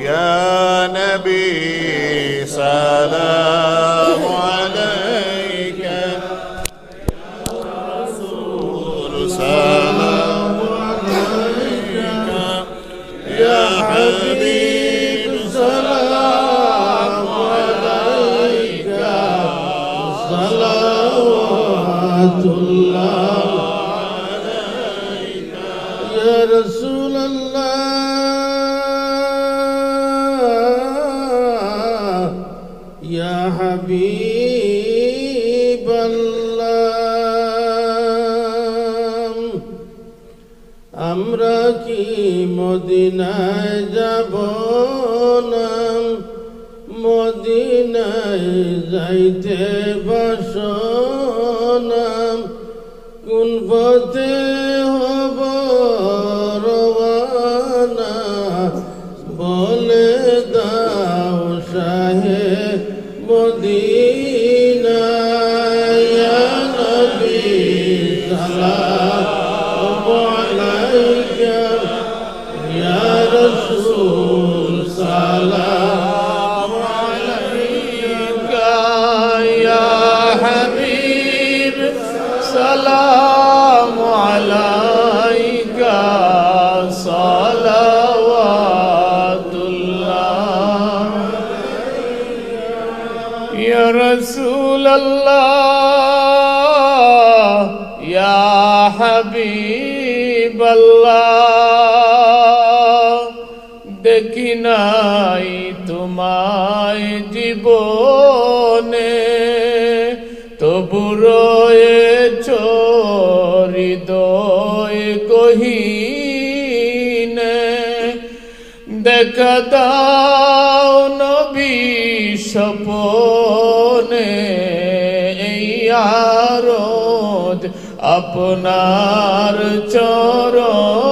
يا نبي سلام عليك. আমরা কি মদিনায় যাব না? মদিনায় যাইতে বাসনাম কোন পথে يا জীবনে তবু রয়েছ হৃদয় কহিনে দেখা দাও নবী আরদ আপনার চরণে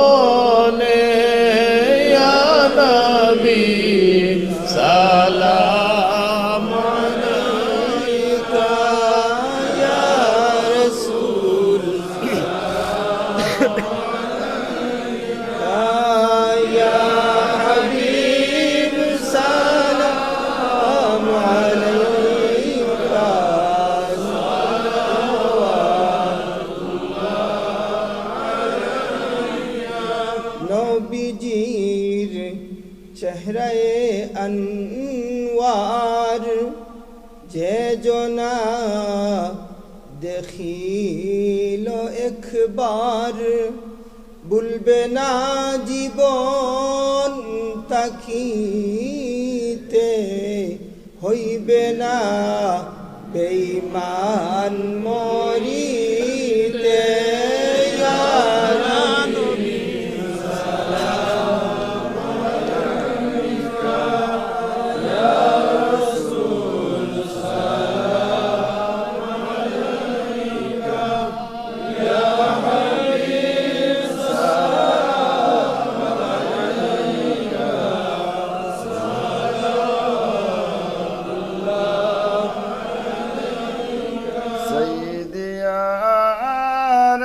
না জীবন তাকিতে হইবে না বেইমান মরিতে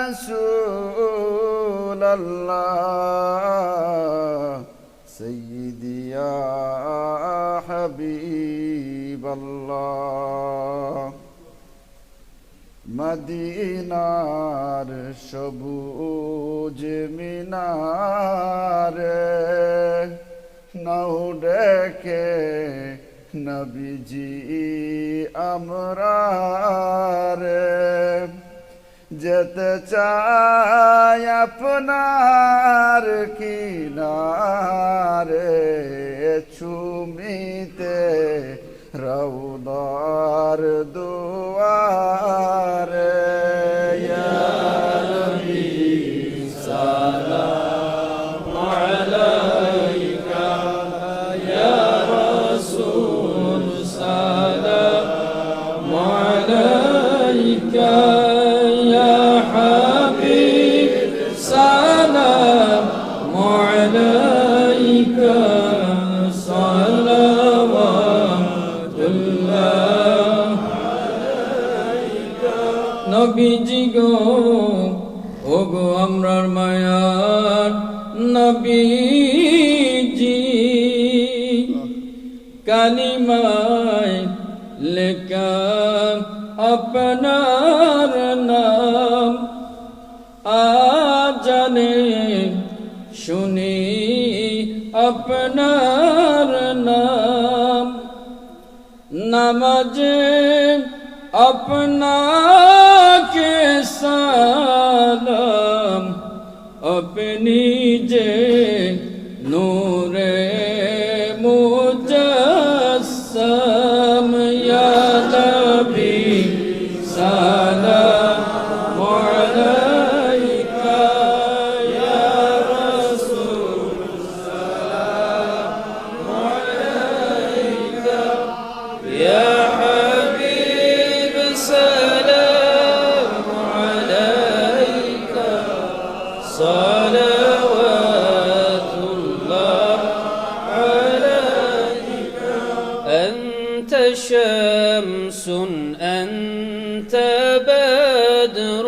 رسول الله سيدي يا حبيب الله মদিনার সবুজ মিনারে নাও ডেকে নবীজি আমরা রে যেতে চাই আপনার কিনারে চুমিতে রৌদার দুয়ারে নবীজি গো, ওগো আমরার মায়ার নবীজি। কালিমায় লেখা আপনার নাম, আজানে শুনি আপনার নাম। নামাজে अपना No أنت بدر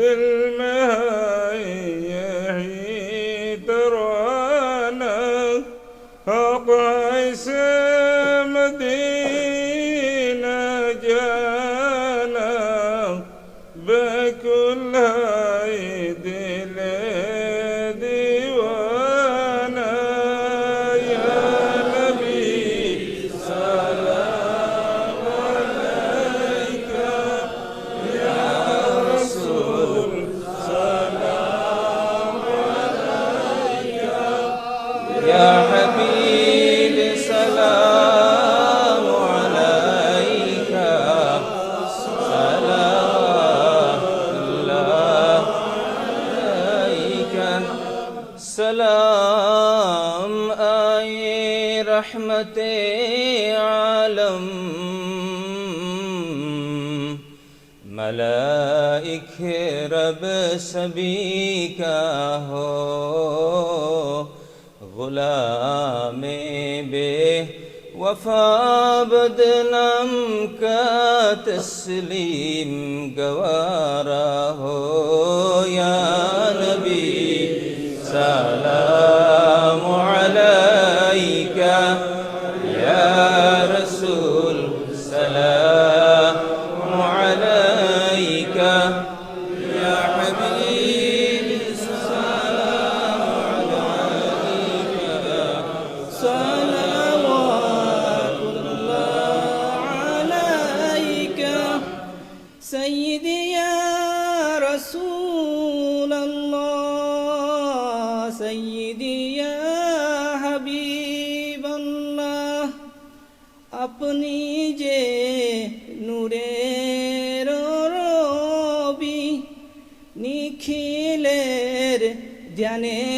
الدنيا يا حبيبي سلام عليك. سلام الله عليك. سلام آي رحمة عالم. ملائك رب سبيك کا وفى بدنم کا تسلیم گوارا ہو সঈদি হাবিবল্লাহ আপনি যে নূরে রবি নিখিলের ধ্যানে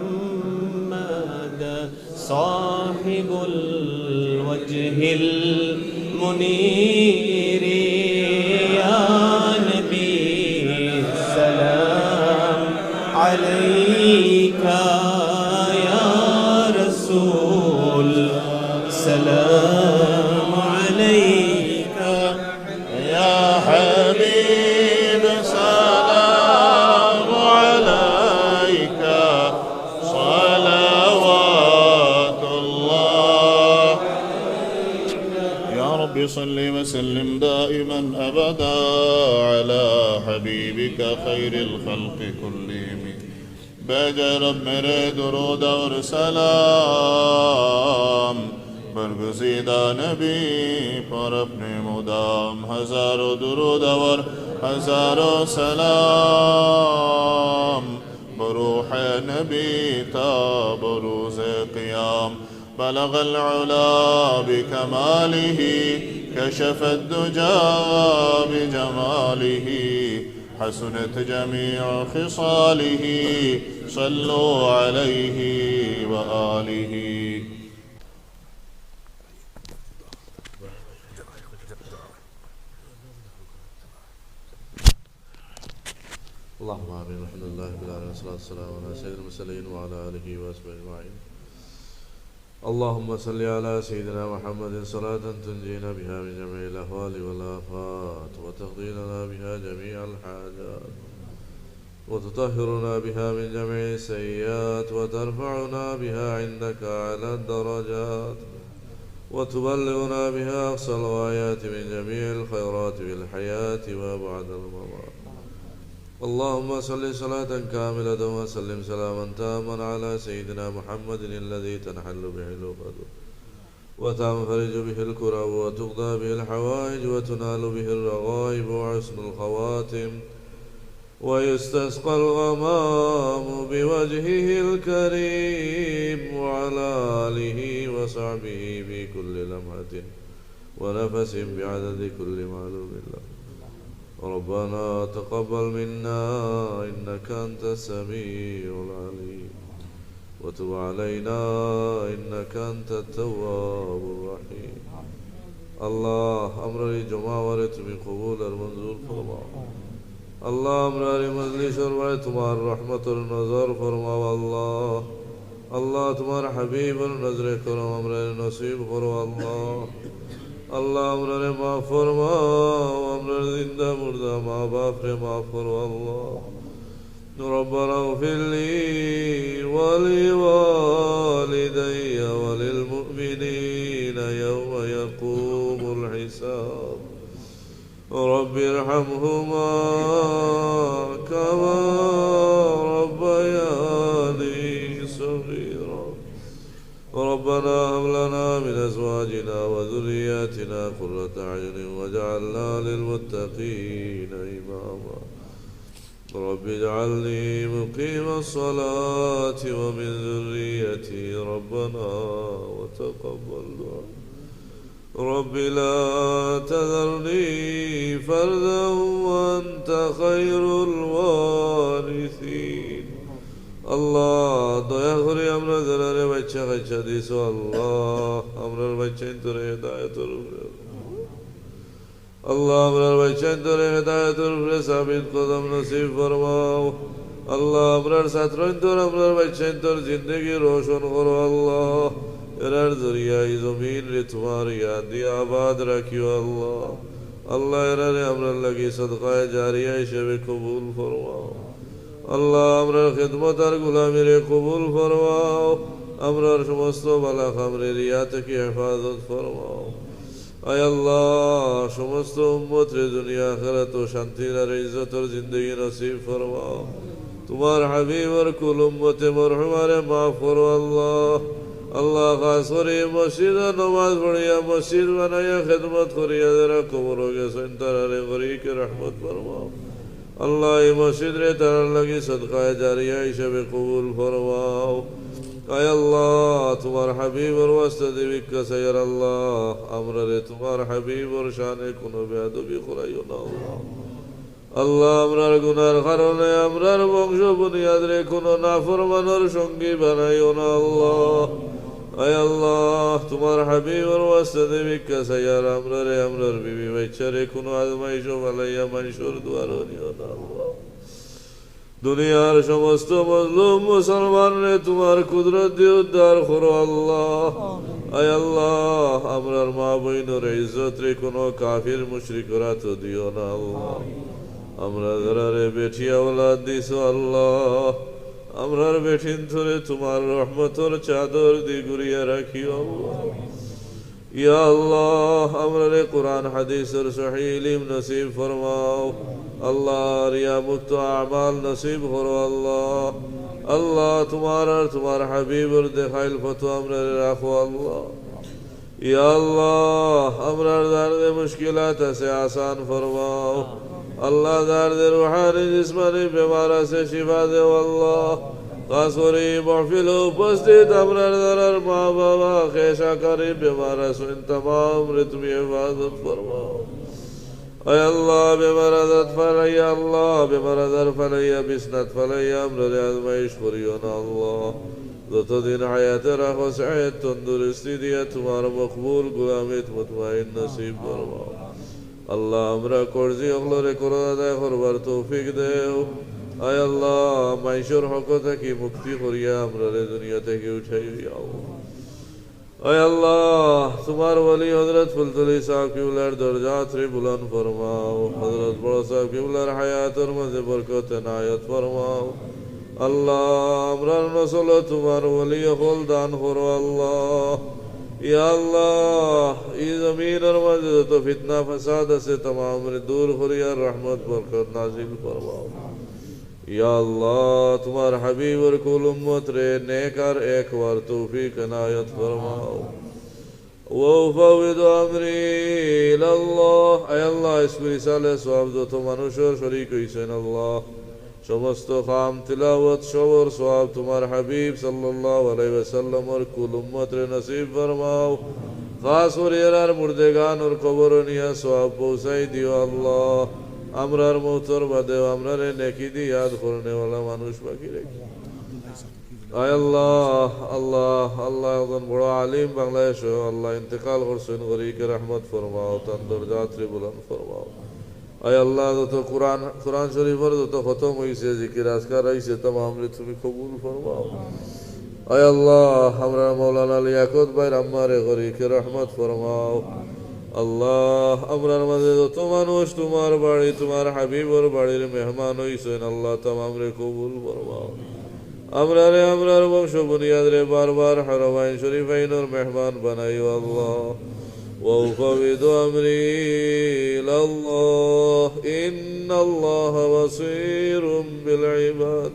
محمد صاحب الوجه المنير. صل وسلم دائما أبدا على حبيبك خير الخلق كلهم. بجا رب میرے درود اور سلام. برگزیدہ نبی پر اپنے مدام ہزاروں درود اور ہزاروں سلام. بروح نبی تا بروز قیام. بلغ العلا بكماله كشف الدجى بجماله حسنت جميع خصاله صلوا عليه وآله. اللهم آمين. الحمد لله رب العالمين والصلاة والسلام على سيد المرسلين وعلى آله وصحبه أجمعين. اللهم صل على سيدنا محمد صلاة تنجينا بها من جميع الأهوال والآفات وتقضي لنا بها جميع الحاجات وتطهرنا بها من جميع السيئات وترفعنا بها عندك على الدرجات وتبلغنا بها أقصى الغايات من جميع الخيرات في الحياة وبعد الممات. اللهم صل صلاة كاملة وسلم سلاما تاما على سيدنا محمد الذي تنحل به العقد وتنفرج به الكرب وتقضى به الحوائج وتنال به الرغائب وحسن الخواتم ويستسقى الغمام بوجهه الكريم وعلى آله وصحبه في كل لمحة ونفس بعدد كل معلوم له ربنا تقبل منا إنك أنت السميع العليم. وتب علينا إنك أنت التواب الرحيم. الله أمر الجمعة من قبول المنظور فرما. الله أمر مجلس الرعي تمار رحمة النظر فرما. والله الله تمار حبيب النظر كرم کرم أمر نصیب فرما. الله আল্লাহ আমরা মা ফরমাও আমরা জিন্দা মুর্দা মা বাপ রে মা ফরো আল্লাহ ربنا اغفر لي ولوالدي وللمؤمنين يوم يقوم الحساب رب ارحمهما كما أزواجنا وذرياتنا قرة أعين واجعلنا للمتقين إماما. رب اجعلني مقيم الصلاة ومن ذريتي ربنا وتقبل دعاء. رب لا تذرني فردا وأنت خير الوارثين. الله بچہ بچہ دیسو اللہ امر بچہ انترے ہدایت و رفرے اللہ امر بچہ انترے ہدایت و سابین ثابت قدم نصیب فرماؤ اللہ امرار ساترن تور امر بچہ انتر زندگی روشن کرو اللہ ارار ذریعہ زمین رتوار یادی آباد رکھیو اللہ اللہ ارار امر لگی صدقہ جاریہ شب قبول فرماؤ اللہ امر خدمت اور غلامی قبول فرماؤ আমরার সমস্ত বালা খামরে রিয়া থেকে হেফাজত ফরমাও আয় আল্লাহ সমস্ত উম্মত রে দুনিয়া খেরাত শান্তির আর ইজ্জতর জিন্দগি নসিব ফরমাও তোমার হাবিবর কুল উম্মতে মরহুমারে মাফ করো আল্লাহ আল্লাহ খাস করে মসজিদ নমাজ পড়িয়া মসজিদ বানাইয়া খেদমত করিয়া যারা কবর গেছেন তারারে গরিকে রহমত ফরমাও আল্লাহ এই মসজিদ রে তার লাগি সদকায় জারিয়া হিসেবে কবুল ফরমাও আয় আল্লাহ, তোমার হাবিবর ওয়াস্তে দেবী কাসাইয়ার আল্লাহ, আমরা রে তোমার হাবিবর শানে কোনো বেয়াদবি করাইও না, আল্লাহ। আল্লাহ, আমরার গুনার কারণে আমরার বংশ বুনিয়াদ রে কোনো নাফরমানোর সঙ্গী বানাইও না, আল্লাহ। আয় আল্লাহ, তোমার হাবিবর ওয়াস্তে দেবী কাসাইয়ার আমরা রে আমরার বিবি বাচ্চারে কোনো আজমাইশ বালাইয়া মাইশোর দুয়ার নিও না, আল্লাহ। দুনিয়ার সমস্ত মজলুম মুসলমান রে তোমার কুদরত দিয়ে উদ্ধার করো আল্লাহ। আয় আল্লাহ আমরার মা বইনের ইজ্জত রে কোনো কাফির মুশরিকরা তো দিও না আল্লাহ। আমরা যারা রে বেঠিয়া ওলাদ দিছো আল্লাহ আমরার বেঠিন ধরে তোমার রহমতর চাদর দি গুড়িয়া রাখিও ইয়া আল্লাহ আমরা রে কোরআন হাদিসের সহি ইলম নসিব ফরমাও। আল্লাহ রিয়া মুক্ত আমাল নসিব করো আল্লাহ আল্লাহ তোমার আর তোমার হাবিবর দেখাইল ফতো আমরা রে রাখো আল্লাহ ইয়া আল্লাহ আমরার দার্দে মুশকিলাত আছে আসান ফরমাও আল্লাহ দার্দে রুহানি জিসমানি বেমার আছে শিফা দেও আল্লাহ কাসরি মহফিল উপস্থিত আমরার দারার মা বাবা খেসাকারী বেমার আছেন তমাম রে তুমি ইবাদত ফরমাও আল্লাহ বেমার আজাদ ফালাইয়া আল্লাহ বেমার আজার ফালাইয়া বিসনাত ফালাইয়া আমরা রে আজমাইশ করিও না আল্লাহ। যতদিন হায়াতে রাখো সাহেদ তন্দুরস্তি দিয়া তোমার মকবুল গুলামিত মুতমাইন নসিব ফরমাও আল্লাহ, আমরা করজি অগলরে করোনা আদায় করবার তৌফিক দেও। আয় আল্লাহ, মাইশোর হক থেকে মুক্তি করিয়া আমরা দুনিয়া থেকে উঠাই اے اللہ تمہار ولی حضرت فلتلی صاحب کی بلر درجات ری بلند فرماؤ۔ حضرت بڑا صاحب کی بلر حیات اور مزے برکت عنایت فرماؤ۔ اللہ امران نسل تمہار ولی خول دان فرو اللہ۔ یا اللہ، ای زمین اور مزے تو فتنہ فساد سے تمام ری دور خوری رہی رحمت، برکت نازل فرماؤ۔ নাজিল ফরমাও ইয়া আল্লাহ তোমার হাবিবর কুল উম্মত রে নেক আর একবার তৌফিক এনায়ত ফরমাও وأفوض أمري إلى الله أي الله اسم رسالة সব যত মানুষের শরীক হইছেন আল্লাহ সমস্ত খাম তিলাওয়াত সবর সব তোমার হাবিব সাল্লাল্লাহু আলাইহি ওয়াসাল্লামর কুল উম্মত রে নসিব ফরমাও খাস করে এরার মুর্দেগান ওর কবর নিয়া সব পৌঁছাই দিও আল্লাহ আমরার মৌতর বাদে আমরা রে নেকি দি ইয়াদ করনে ওয়ালা মানুষ বাকি রেখে। আয় আল্লাহ আল্লাহ আল্লাহ একজন বড় আলিম বাংলাদেশ, আল্লাহ ইন্তেকাল করছেন গরিকে রহমত ফরমাও, তান্দর যাত্রী বুলন ফরমাও। আয় আল্লাহ, যত কোরআন কোরআন শরীফের যত খতম হয়েছে জিকির আজকার হয়েছে তমাম রে তুমি কবুল ফরমাও। আয় আল্লাহ, আমরা মৌলানা লিয়াকত ভাই আম্মারে গরিকে রহমত ফরমাও। আল্লাহ আমরার মাঝে যত মানুষ তোমার বাড়ি তোমার হাবিবর বাড়ির মেহমান হইছেন আল্লাহ তমাম রে কবুল ফরমাও আমরা রে আমরার বংশ বুনিয়াদ রে বারবার হরমাইন শরীফাইনর মেহমান বানাইও আল্লাহ وأفوض أمري إلى الله إن الله بصير بالعباد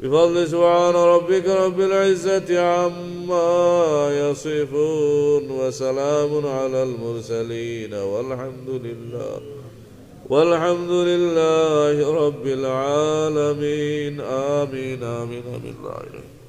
بفضل سبحان ربك رب العزة يصفون وسلام على المرسلين والحمد لله والحمد لله رب العالمين آمين آمين آمين, آمين.